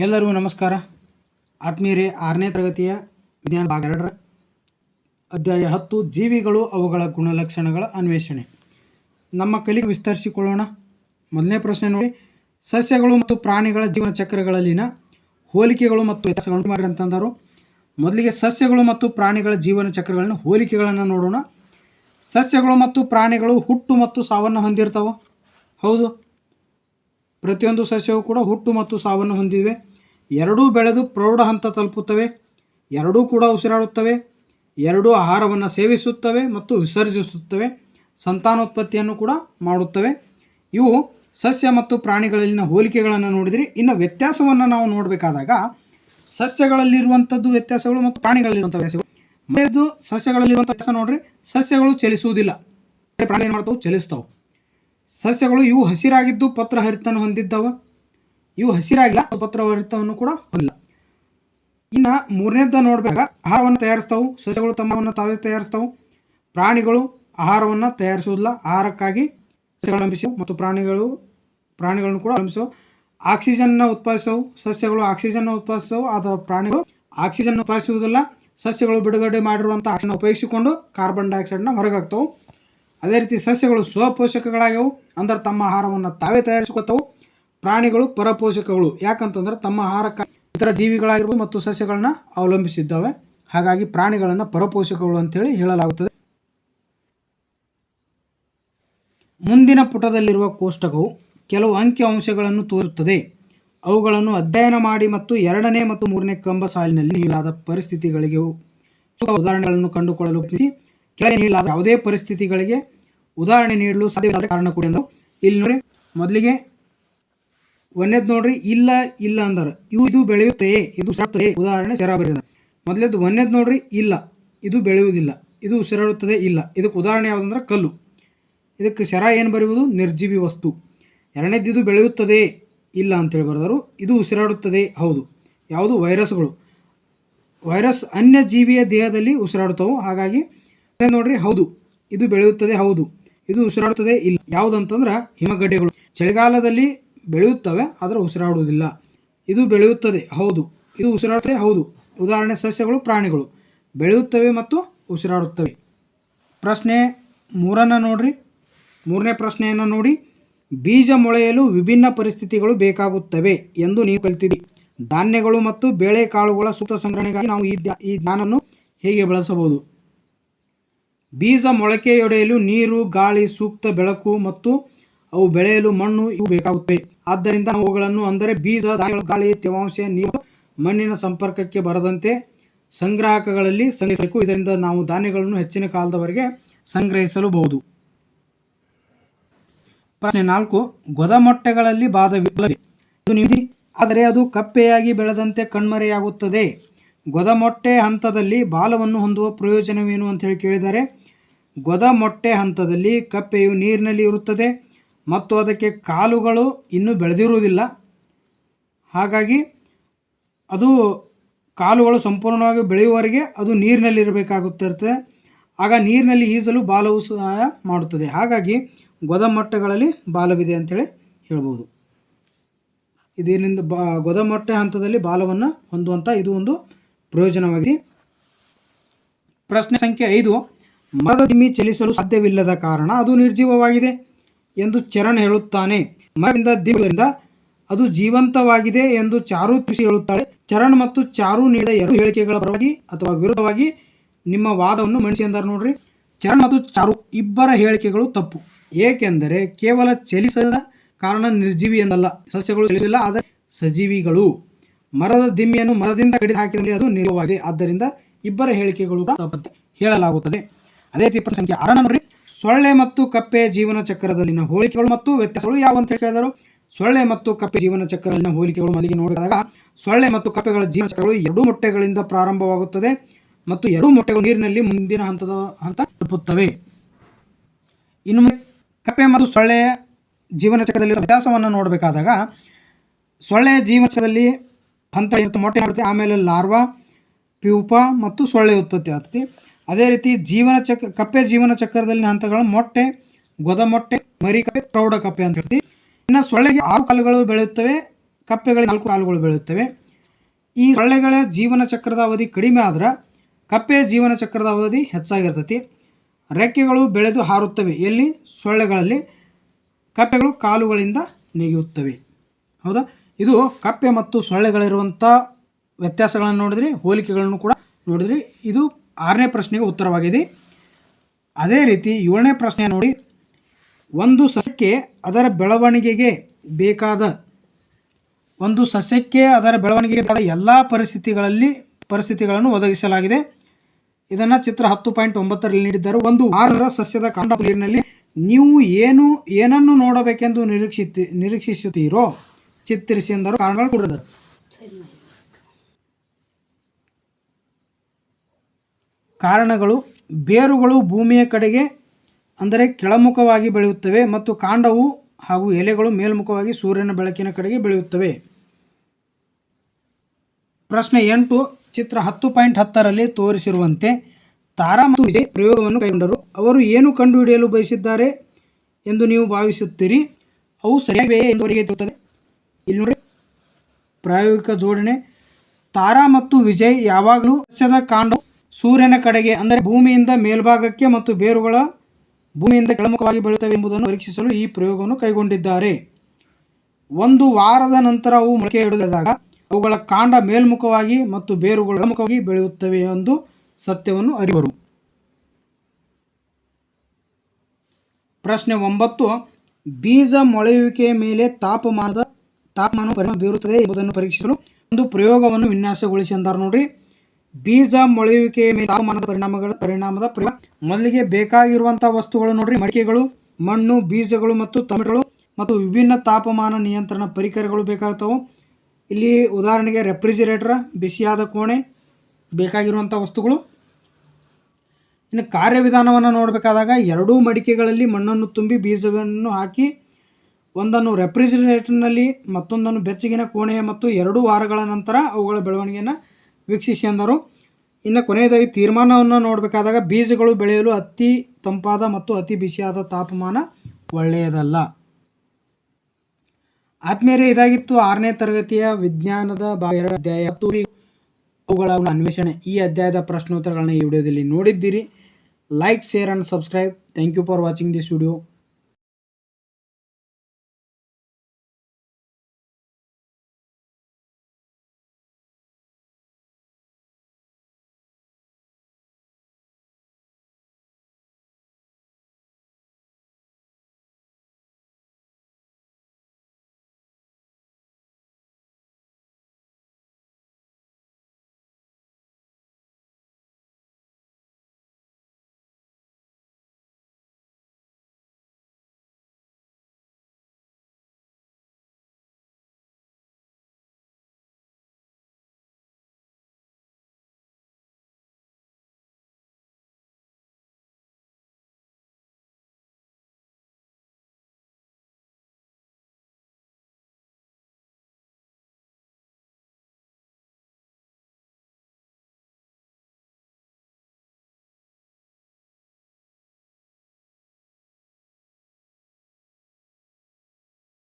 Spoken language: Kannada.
ಎಲ್ಲರಿಗೂ ನಮಸ್ಕಾರ. ಆತ್ಮೀಯರೇ, ಆರನೇ ತರಗತಿಯ ವಿಜ್ಞಾನ ಭಾಗ ಎರಡರ ಅಧ್ಯಾಯ ಹತ್ತು, ಜೀವಿಗಳು ಅವುಗಳ ಗುಣಲಕ್ಷಣಗಳ ಅನ್ವೇಷಣೆ. ನಮ್ಮ ಕಲಿಗೆ ವಿಸ್ತರಿಸಿಕೊಳ್ಳೋಣ. ಮೊದಲನೇ ಪ್ರಶ್ನೆ ನೋಡಿ. ಸಸ್ಯಗಳು ಮತ್ತು ಪ್ರಾಣಿಗಳ ಜೀವನ ಚಕ್ರಗಳಲ್ಲಿನ ಹೋಲಿಕೆಗಳು ಮತ್ತು ವ್ಯತ್ಯಾಸಗಳನ್ನು ಮಾಡಿ ಅಂತಂದರು ಮೊದಲಿಗೆ ಸಸ್ಯಗಳು ಮತ್ತು ಪ್ರಾಣಿಗಳ ಜೀವನ ಚಕ್ರಗಳನ್ನು ಹೋಲಿಕೆಗಳನ್ನು ನೋಡೋಣ. ಸಸ್ಯಗಳು ಮತ್ತು ಪ್ರಾಣಿಗಳು ಹುಟ್ಟು ಮತ್ತು ಸಾವನ್ನು ಹೊಂದಿರ್ತಾವೆ. ಹೌದು. ಪ್ರತಿಯೊಂದು ಸಸ್ಯವು ಕೂಡ ಹುಟ್ಟು ಮತ್ತು ಸಾವನ್ನು ಹೊಂದಿವೆ. ಎರಡೂ ಬೆಳೆದು ಪ್ರೌಢ ಹಂತ ತಲುಪುತ್ತವೆ, ಎರಡೂ ಕೂಡ ಉಸಿರಾಡುತ್ತವೆ, ಎರಡೂ ಆಹಾರವನ್ನು ಸೇವಿಸುತ್ತವೆ ಮತ್ತು ವಿಸರ್ಜಿಸುತ್ತವೆ, ಸಂತಾನೋತ್ಪತ್ತಿಯನ್ನು ಕೂಡ ಮಾಡುತ್ತವೆ. ಇವು ಸಸ್ಯ ಮತ್ತು ಪ್ರಾಣಿಗಳಲ್ಲಿನ ಹೋಲಿಕೆಗಳನ್ನು ನೋಡಿದರೆ ಇನ್ನು ವ್ಯತ್ಯಾಸವನ್ನು ನಾವು ನೋಡಬೇಕಾದಾಗ ಸಸ್ಯಗಳಲ್ಲಿರುವಂಥದ್ದು ವ್ಯತ್ಯಾಸಗಳು ಮತ್ತು ಪ್ರಾಣಿಗಳಲ್ಲಿರುವಂಥ ವ್ಯತ್ಯಾಸಗಳು. ಮೊದಲನೇದು ಸಸ್ಯಗಳಲ್ಲಿರುವಂಥ ವ್ಯತ್ಯಾಸ ನೋಡ್ರಿ, ಸಸ್ಯಗಳು ಚಲಿಸುವುದಿಲ್ಲ. ಪ್ರಾಣಿ ಏನು ಮಾಡ್ತಾವೆ? ಚಲಿಸ್ತಾವೆ. ಸಸ್ಯಗಳು ಇವು ಹಸಿರಾಗಿದ್ದು ಪತ್ರ ಹರಿತನ ಹೊಂದಿದ್ದವ. ಇವು ಹಸಿರಾಗಿಲ್ಲ ಪತ್ರವರಿತವನ್ನು ಕೂಡ ಹೊಂದಿಲ್ಲ ಇನ್ನು ಮೂರನೇದ ನೋಡಿದಾಗ ಆಹಾರವನ್ನು ತಯಾರಿಸ್ತಾವು, ಸಸ್ಯಗಳು ತಮ್ಮವನ್ನು ತಾವೇ ತಯಾರಿಸ್ತಾವು. ಪ್ರಾಣಿಗಳು ಆಹಾರವನ್ನು ತಯಾರಿಸುವುದಿಲ್ಲ, ಆಹಾರಕ್ಕಾಗಿ ಸಸ್ಯಗಳನ್ನು ನಂಬಿಸವು ಮತ್ತು ಪ್ರಾಣಿಗಳು, ಪ್ರಾಣಿಗಳನ್ನು ಕೂಡ ನಂಬಿಸವು ಆಕ್ಸಿಜನ್ನ ಉತ್ಪಾದಿಸವು, ಸಸ್ಯಗಳು ಆಕ್ಸಿಜನ್ನ ಉತ್ಪಾದಿಸವು ಅಥವಾ ಪ್ರಾಣಿಗಳು ಆಕ್ಸಿಜನ್ ಉತ್ಪಾದಿಸುವುದಿಲ್ಲ. ಸಸ್ಯಗಳು ಬಿಡುಗಡೆ ಮಾಡಿರುವಂಥ ಆಕ್ಸಿಜನ್ ಉಪಯೋಗಿಸಿಕೊಂಡು ಕಾರ್ಬನ್ ಡೈಆಕ್ಸೈಡ್ನ ಹೊರಗಾಗ್ತವೆ ಅದೇ ರೀತಿ ಸಸ್ಯಗಳು ಸ್ವಪೋಷಕಗಳಾಗ್ಯವು, ಅಂದ್ರೆ ತಮ್ಮ ಆಹಾರವನ್ನು ತಾವೇ ತಯಾರಿಸ್ಕೊತಾವು ಪ್ರಾಣಿಗಳು, ಪರಪೋಷಕಗಳು. ಯಾಕಂತಂದ್ರೆ ತಮ್ಮ ಆಹಾರಕ್ಕಾಗಿ ಇತರ ಜೀವಿಗಳಾಗಿರ್ಬೋದು ಮತ್ತು ಸಸ್ಯಗಳನ್ನ ಅವಲಂಬಿಸಿದ್ದಾವೆ. ಹಾಗಾಗಿ ಪ್ರಾಣಿಗಳನ್ನು ಪರಪೋಷಕಗಳು ಅಂತೇಳಿ ಹೇಳಲಾಗುತ್ತದೆ. ಮುಂದಿನ ಪುಟದಲ್ಲಿರುವ ಕೋಷ್ಟಕವು ಕೆಲವು ಅಂಕಿ ಅಂಶಗಳನ್ನು ತೋರುತ್ತದೆ ಅವುಗಳನ್ನು ಅಧ್ಯಯನ ಮಾಡಿ ಮತ್ತು ಎರಡನೇ ಮತ್ತು ಮೂರನೇ ಕಂಬ ಸಾಲಿನಲ್ಲಿ ನೀಡಲಾದ ಪರಿಸ್ಥಿತಿಗಳಿಗೆ ಉದಾಹರಣೆಗಳನ್ನು ಕಂಡುಕೊಳ್ಳಲು ಕೆಳಗೆ ನೀಡಲಾದ ಯಾವುದೇ ಪರಿಸ್ಥಿತಿಗಳಿಗೆ ಉದಾಹರಣೆ ನೀಡಲು ಸಾಧ್ಯವಾದ ಕಾರಣ ಕೂಡ ಇಲ್ಲಿ ನೋಡಿ ಮೊದಲಿಗೆ ಒಂದೇದು ನೋಡ್ರಿ, ಇಲ್ಲ ಇಲ್ಲ ಅಂದರು. ಇವು ಇದು ಬೆಳೆಯುತ್ತೆಯೇ ಇದು ಉಸಿರಾಡುತ್ತದೆ ಉದಾಹರಣೆ ಸೆರ ಮೊದಲೇದು ಒಂದೇದ್ ನೋಡ್ರಿ, ಇಲ್ಲ, ಇದು ಬೆಳೆಯುವುದಿಲ್ಲ, ಇದು ಉಸಿರಾಡುತ್ತದೆ, ಇಲ್ಲ. ಇದಕ್ಕೆ ಉದಾಹರಣೆ ಯಾವುದಂದ್ರೆ ಕಲ್ಲು. ಇದಕ್ಕೆ ಶರ ಏನು ಬರೆಯುವುದು? ನಿರ್ಜೀವಿ ವಸ್ತು. ಎರಡನೇದು ಇದು ಬೆಳೆಯುತ್ತದೆ, ಇಲ್ಲ ಅಂತೇಳಿ ಬರೆದರು. ಇದು ಉಸಿರಾಡುತ್ತದೆ, ಹೌದು. ಯಾವುದು? ವೈರಸ್ಗಳು ವೈರಸ್ ಅನ್ಯ ಜೀವಿಯ ದೇಹದಲ್ಲಿ ಉಸಿರಾಡುತ್ತವೆ, ಹಾಗಾಗಿ ನೋಡ್ರಿ, ಹೌದು. ಇದು ಬೆಳೆಯುತ್ತದೆ, ಹೌದು. ಇದು ಉಸಿರಾಡುತ್ತದೆ, ಇಲ್ಲ. ಯಾವುದಂತಂದ್ರೆ ಹಿಮಗಡ್ಡೆಗಳು. ಚಳಿಗಾಲದಲ್ಲಿ ಬೆಳೆಯುತ್ತವೆ, ಆದರೆ ಉಸಿರಾಡುವುದಿಲ್ಲ. ಇದು ಬೆಳೆಯುತ್ತದೆ, ಹೌದು. ಇದು ಉಸಿರಾಡುತ್ತದೆ, ಹೌದು. ಉದಾಹರಣೆ, ಸಸ್ಯಗಳು, ಪ್ರಾಣಿಗಳು. ಬೆಳೆಯುತ್ತವೆ ಮತ್ತು ಉಸಿರಾಡುತ್ತವೆ. ಪ್ರಶ್ನೆ ಮೂರನ್ನು ನೋಡ್ರಿ. ಮೂರನೇ ಪ್ರಶ್ನೆಯನ್ನು ನೋಡಿ. ಬೀಜ ಮೊಳೆಯಲು ವಿಭಿನ್ನ ಪರಿಸ್ಥಿತಿಗಳು ಬೇಕಾಗುತ್ತವೆ ಎಂದು ನೀವು ಕಲಿತಿರಿ. ಧಾನ್ಯಗಳು ಮತ್ತು ಬೇಳೆಕಾಳುಗಳ ಸೂಕ್ತ ಸಂಗ್ರಹಣೆಗಾಗಿ ನಾವು ಈ ಈ ಜ್ಞಾನವನ್ನು ಹೇಗೆ ಬಳಸಬಹುದು? ಬೀಜ ಮೊಳಕೆಯೊಡೆಯಲು ನೀರು, ಗಾಳಿ, ಸೂಕ್ತ ಬೆಳಕು ಮತ್ತು ಅವು ಬೆಳೆಯಲು ಮಣ್ಣು ಇವು ಬೇಕಾಗುತ್ತವೆ. ಆದ್ದರಿಂದ ಅವುಗಳನ್ನು ಅಂದರೆ ಬೀಜ ಗಾಳಿ, ತೇವಾಂಶ, ನೀರು, ಮಣ್ಣಿನ ಸಂಪರ್ಕಕ್ಕೆ ಬರದಂತೆ ಸಂಗ್ರಾಹಕಗಳಲ್ಲಿ ಸಂಗ್ರಹಿಸಬೇಕು. ಇದರಿಂದ ನಾವು ಧಾನ್ಯಗಳನ್ನು ಹೆಚ್ಚಿನ ಕಾಲದವರೆಗೆ ಸಂಗ್ರಹಿಸಲುಬಹುದು. ಪ್ರಶ್ನೆ ನಾಲ್ಕು, ಗೊದಮೊಟ್ಟೆಗಳಲ್ಲಿ ಬಾಧವಿಲ್ಲದೆ ಇದು ಆದರೆ ಅದು ಕಪ್ಪೆಯಾಗಿ ಬೆಳೆದಂತೆ ಕಣ್ಮರೆಯಾಗುತ್ತದೆ. ಗೊದಮೊಟ್ಟೆ ಹಂತದಲ್ಲಿ ಬಾಲವನ್ನು ಹೊಂದುವ ಪ್ರಯೋಜನವೇನು ಅಂತ ಹೇಳಿ ಕೇಳಿದರೆ, ಗೊದಮೊಟ್ಟೆ ಹಂತದಲ್ಲಿ ಕಪ್ಪೆಯು ನೀರಿನಲ್ಲಿ ಇರುತ್ತದೆ. ಮತ್ತು ಅದಕ್ಕೆ ಕಾಲುಗಳು ಇನ್ನೂ ಬೆಳೆದಿರುವುದಿಲ್ಲ. ಹಾಗಾಗಿ ಅದು ಕಾಲುಗಳು ಸಂಪೂರ್ಣವಾಗಿ ಬೆಳೆಯುವವರೆಗೆ ಅದು ನೀರಿನಲ್ಲಿ ಇರಬೇಕಾಗುತ್ತಿರ್ತದೆ ಆಗ ನೀರಿನಲ್ಲಿ ಈಜಲು ಬಾಲವು ಸಹಾಯ ಮಾಡುತ್ತದೆ. ಹಾಗಾಗಿ ಗೊದಮೊಟ್ಟೆಗಳಲ್ಲಿ ಬಾಲವಿದೆ ಅಂತೇಳಿ ಹೇಳ್ಬೋದು. ಇದೇನಿಂದ ಬಾ ಗೊದಮೊಟ್ಟೆ ಹಂತದಲ್ಲಿ ಬಾಲವನ್ನು ಹೊಂದುವಂಥ ಇದು ಒಂದು ಪ್ರಯೋಜನವಾಗಿದೆ. ಪ್ರಶ್ನೆ ಸಂಖ್ಯೆ ಐದು, ಮರದ ದಿಮ್ಮಿ ಚಲಿಸಲು ಸಾಧ್ಯವಿಲ್ಲದ ಕಾರಣ ಅದು ನಿರ್ಜೀವವಾಗಿದೆ. ಎಂದು ಚರಣ್ ಹೇಳುತ್ತಾನೆ. ಮರದಿಂದ ದಿಮ್ಮಿಯಿಂದ ಅದು ಜೀವಂತವಾಗಿದೆ ಎಂದು ಚಾರು ತಿಳಿಸಿ ಹೇಳುತ್ತಾಳೆ. ಚರಣ್ ಮತ್ತು ಚಾರು ನೀಡಿದ ಎರಡು ಹೇಳಿಕೆಗಳ ಪರವಾಗಿ ಅಥವಾ ವಿರುದ್ಧವಾಗಿ ನಿಮ್ಮ ವಾದವನ್ನು ಮಣಿಸಿ ಅಂದಾರೆ ನೋಡ್ರಿ. ಚರಣ್ ಮತ್ತು ಚಾರು ಇಬ್ಬರ ಹೇಳಿಕೆಗಳು ತಪ್ಪು. ಏಕೆಂದರೆ ಕೇವಲ ಚಲಿಸದ ಕಾರಣ ನಿರ್ಜೀವಿ ಎಂದಲ್ಲ. ಸಸ್ಯಗಳು ಚಲಿಸಿಲ್ಲ ಆದರೆ ಸಜೀವಿಗಳು. ಮರದ ದಿಮ್ಮಿಯನ್ನು ಮರದಿಂದ ಕಡಿದು ಹಾಕಿದರೆ ಅದು ನಿರ್ವಾಗಿದೆ ಆದ್ದರಿಂದ ಇಬ್ಬರ ಹೇಳಿಕೆಗಳು ಹೇಳಲಾಗುತ್ತದೆ. ಅದೇ ರೀತಿ ಸಂಖ್ಯೆ ಆರ ನೋಡ್ರಿ. ಸೊಳ್ಳೆ ಮತ್ತು ಕಪ್ಪೆ ಜೀವನ ಚಕ್ರದಲ್ಲಿನ ಹೋಲಿಕೆಗಳು ಮತ್ತು ವ್ಯತ್ಯಾಸಗಳು ಯಾವ ಅಂತ ಹೇಳಿದರು ಸೊಳ್ಳೆ ಮತ್ತು ಕಪ್ಪೆ ಜೀವನ ಚಕ್ರದಲ್ಲಿನ ಹೋಲಿಕೆಗಳು ಮೊದಲಿಗೆ ನೋಡಿದಾಗ ಸೊಳ್ಳೆ ಮತ್ತು ಕಪ್ಪೆಗಳ ಜೀವನ ಚಕ್ರಗಳು ಎರಡು ಮೊಟ್ಟೆಗಳಿಂದ ಪ್ರಾರಂಭವಾಗುತ್ತದೆ ಮತ್ತು ಎರಡು ಮೊಟ್ಟೆಗಳು ನೀರಿನಲ್ಲಿ ಮುಂದಿನ ಹಂತದ ಹಂತ ತಲುಪುತ್ತವೆ. ಇನ್ನು ಕಪ್ಪೆ ಮತ್ತು ಸೊಳ್ಳೆಯ ಜೀವನ ಚಕ್ರದಲ್ಲಿ ವ್ಯತ್ಯಾಸವನ್ನು ನೋಡಬೇಕಾದಾಗ ಸೊಳ್ಳೆ ಜೀವನ ಚಕ್ರದಲ್ಲಿ ಹಂತ ಮೊಟ್ಟೆ ಮಾಡುತ್ತೆ. ಆಮೇಲೆ ಲಾರ್ವಾ, ಪ್ಯೂಪ ಮತ್ತು ಸೊಳ್ಳೆ ಉತ್ಪತ್ತಿ ಆಗ್ತದೆ. ಅದೇ ರೀತಿ ಜೀವನ ಚಕ್ರ ಕಪ್ಪೆ ಜೀವನ ಚಕ್ರದಲ್ಲಿನ ಹಂತಗಳು, ಮೊಟ್ಟೆ ಗೊದ ಮೊಟ್ಟೆ, ಮರಿ ಕಪ್ಪೆ, ಪ್ರೌಢ ಕಪ್ಪೆ ಅಂತ ಹೇಳ್ತೀವಿ. ಇನ್ನು ಸೊಳ್ಳೆಗೆ ಆರು ಕಾಲುಗಳು ಬೆಳೆಯುತ್ತವೆ, ಕಪ್ಪೆಗಳಿಗೆ ನಾಲ್ಕು ಕಾಲುಗಳು ಬೆಳೆಯುತ್ತವೆ. ಈ ಸೊಳ್ಳೆಗಳ ಜೀವನ ಚಕ್ರದ ಅವಧಿ ಕಡಿಮೆ ಆದ್ರೆ ಕಪ್ಪೆ ಜೀವನ ಚಕ್ರದ ಅವಧಿ ಹೆಚ್ಚಾಗಿರ್ತೈತಿ. ರೆಕ್ಕೆಗಳು ಬೆಳೆದು ಹಾರುತ್ತವೆ. ಎಲ್ಲಿ? ಸೊಳ್ಳೆಗಳಲ್ಲಿ ಕಪ್ಪೆಗಳು ಕಾಲುಗಳಿಂದ ನೆಗೆಯುತ್ತವೆ. ಹೌದಾ? ಇದು ಕಪ್ಪೆ ಮತ್ತು ಸೊಳ್ಳೆಗಳಿರುವಂಥ ವ್ಯತ್ಯಾಸಗಳನ್ನು ನೋಡಿದ್ರಿ, ಹೋಲಿಕೆಗಳನ್ನು ಕೂಡ ನೋಡಿದ್ರಿ. ಇದು ಆರನೇ ಪ್ರಶ್ನೆಗೆ ಉತ್ತರವಾಗಿದೆ. ಅದೇ ರೀತಿ ಏಳನೇ ಪ್ರಶ್ನೆ ನೋಡಿ. ಒಂದು ಸಸ್ಯಕ್ಕೆ ಅದರ ಬೆಳವಣಿಗೆಗೆ ಬೇಕಾದ, ಒಂದು ಸಸ್ಯಕ್ಕೆ ಅದರ ಬೆಳವಣಿಗೆಗೆ ಬೇಕಾದ ಎಲ್ಲ ಪರಿಸ್ಥಿತಿಗಳಲ್ಲಿ ಪರಿಸ್ಥಿತಿಗಳನ್ನು ಒದಗಿಸಲಾಗಿದೆ. ಇದನ್ನು ಚಿತ್ರ ಹತ್ತು ಪಾಯಿಂಟ್ ಒಂಬತ್ತರಲ್ಲಿ ನೀಡಿದ್ದರು. ಒಂದು ಆರರ ಸಸ್ಯದ ಕಾಂಡ ನೀರಿನಲ್ಲಿ ನೀವು ಏನು, ಏನನ್ನು ನೋಡಬೇಕೆಂದು ನಿರೀಕ್ಷಿತ, ನಿರೀಕ್ಷಿಸುತ್ತೀರೋ ಚಿತ್ರಿಸಿ ಎಂದರು. ಕಾರಣಗಳು ಕೊಡಿದರು ಕಾರಣಗಳು ಬೇರುಗಳು ಭೂಮಿಯ ಕಡೆಗೆ, ಅಂದರೆ ಕೆಳಮುಖವಾಗಿ ಬೆಳೆಯುತ್ತವೆ ಮತ್ತು ಕಾಂಡವು ಹಾಗೂ ಎಲೆಗಳು ಮೇಲ್ಮುಖವಾಗಿ ಸೂರ್ಯನ ಬೆಳಕಿನ ಕಡೆಗೆ ಬೆಳೆಯುತ್ತವೆ. ಪ್ರಶ್ನೆ ಎಂಟು, ಚಿತ್ರ ಹತ್ತು ಪಾಯಿಂಟ್ ಹತ್ತರಲ್ಲಿ ತೋರಿಸಿರುವಂತೆ ತಾರಾ ಮತ್ತು ವಿಜಯ್ ಪ್ರಯೋಗವನ್ನು ಕೈಗೊಂಡರು. ಅವರು ಏನು ಕಂಡುಹಿಡಿಯಲು ಬಯಸಿದ್ದಾರೆ ಎಂದು ನೀವು ಭಾವಿಸುತ್ತೀರಿ. ಅವು ಸರಿಯಾಗಿವೆಯೇ ಎಂದು ಅವರಿಗೆ ತಿಳುತ್ತದೆ ಇಲ್ಲಿ ನೋಡಿ. ಪ್ರಾಯೋಗಿಕ ಜೋಡಣೆ. ತಾರಾ ಮತ್ತು ವಿಜಯ್ ಯಾವಾಗಲೂ ಸಸ್ಯದ ಕಾಂಡ ಸೂರ್ಯನ ಕಡೆಗೆ, ಅಂದರೆ ಭೂಮಿಯಿಂದ ಮೇಲ್ಭಾಗಕ್ಕೆ ಮತ್ತು ಬೇರುಗಳ ಭೂಮಿಯಿಂದ ಕೆಳಮುಖವಾಗಿ ಬೆಳೆಯುತ್ತವೆ ಎಂಬುದನ್ನು ಪರೀಕ್ಷಿಸಲು ಈ ಪ್ರಯೋಗವನ್ನು ಕೈಗೊಂಡಿದ್ದಾರೆ. ಒಂದು ವಾರದ ನಂತರ ಅವು ಮೊಳಕೆ ಹಿಡಿದಾಗ ಅವುಗಳ ಕಾಂಡ ಮೇಲ್ಮುಖವಾಗಿ ಮತ್ತು ಬೇರುಗಳು ಕೆಳಮುಖವಾಗಿ ಬೆಳೆಯುತ್ತವೆ ಎಂದು ಸತ್ಯವನ್ನು ಅರಿವರು. ಪ್ರಶ್ನೆ ಒಂಬತ್ತು, ಬೀಜ ಮೊಳೆಯುವಿಕೆಯ ಮೇಲೆ ತಾಪಮಾನದ ತಾಪಮಾನ ಪರಿಣಾಮ ಬೀರುತ್ತದೆ ಎಂಬುದನ್ನು ಪರೀಕ್ಷಿಸಲು ಒಂದು ಪ್ರಯೋಗವನ್ನು ವಿನ್ಯಾಸಗೊಳಿಸಿ ನೋಡಿ ನೋಡ್ರಿ. ಬೀಜ ಮೊಳೆಯುವಿಕೆಯ ಮೇಲೆ ತಾಪಮಾನದ ಪರಿಣಾಮಗಳ ಪರಿಣಾಮದ ಪ್ರಯೋಗ ಮೊದಲಿಗೆ ಬೇಕಾಗಿರುವಂತಹ ವಸ್ತುಗಳು ನೋಡ್ರಿ, ಮಡಿಕೆಗಳು, ಮಣ್ಣು, ಬೀಜಗಳು ಮತ್ತು ತಮಿಳುಗಳು ಮತ್ತು ವಿಭಿನ್ನ ತಾಪಮಾನ ನಿಯಂತ್ರಣ ಪರಿಕರಗಳು ಬೇಕಾಗ್ತವೆ. ಇಲ್ಲಿ ಉದಾಹರಣೆಗೆ ರೆಫ್ರಿಜಿರೇಟರ್, ಬಿಸಿಯಾದ ಕೋಣೆ ಬೇಕಾಗಿರುವಂಥ ವಸ್ತುಗಳು. ಇನ್ನು ಕಾರ್ಯವಿಧಾನವನ್ನು ನೋಡಬೇಕಾದಾಗ ಎರಡೂ ಮಡಿಕೆಗಳಲ್ಲಿ ಮಣ್ಣನ್ನು ತುಂಬಿ ಬೀಜಗಳನ್ನು ಹಾಕಿ, ಒಂದನ್ನು ರೆಫ್ರಿಜಿರೇಟರ್ನಲ್ಲಿ ಮತ್ತೊಂದನ್ನು ಬೆಚ್ಚಗಿನ ಕೋಣೆಯ ಮತ್ತು ಎರಡು ವಾರಗಳ ನಂತರ ಅವುಗಳ ಬೆಳವಣಿಗೆಯನ್ನು ವೀಕ್ಷಿಸಿ ಎಂದರು ಇನ್ನು ಕೊನೆಯದಾಗಿ ತೀರ್ಮಾನವನ್ನು ನೋಡಬೇಕಾದಾಗ ಬೀಜಗಳು ಬೆಳೆಯಲು ಅತಿ ತಂಪಾದ ಮತ್ತು ಅತಿ ಬಿಸಿಯಾದ ತಾಪಮಾನ ಒಳ್ಳೆಯದಲ್ಲ. ಆತ್ಮೀಯರೇ, ಇದಾಗಿತ್ತು ಆರನೇ ತರಗತಿಯ ವಿಜ್ಞಾನದ ಭಾಗ ಎರಡು ಅಧ್ಯಾಯ ಅವುಗಳ ಅನ್ವೇಷಣೆ. ಈ ಅಧ್ಯಾಯದ ಪ್ರಶ್ನೋತ್ತರಗಳನ್ನ ಈ ವಿಡಿಯೋದಲ್ಲಿ ನೋಡಿದ್ದೀರಿ. Like, share and subscribe. Thank you for watching this video.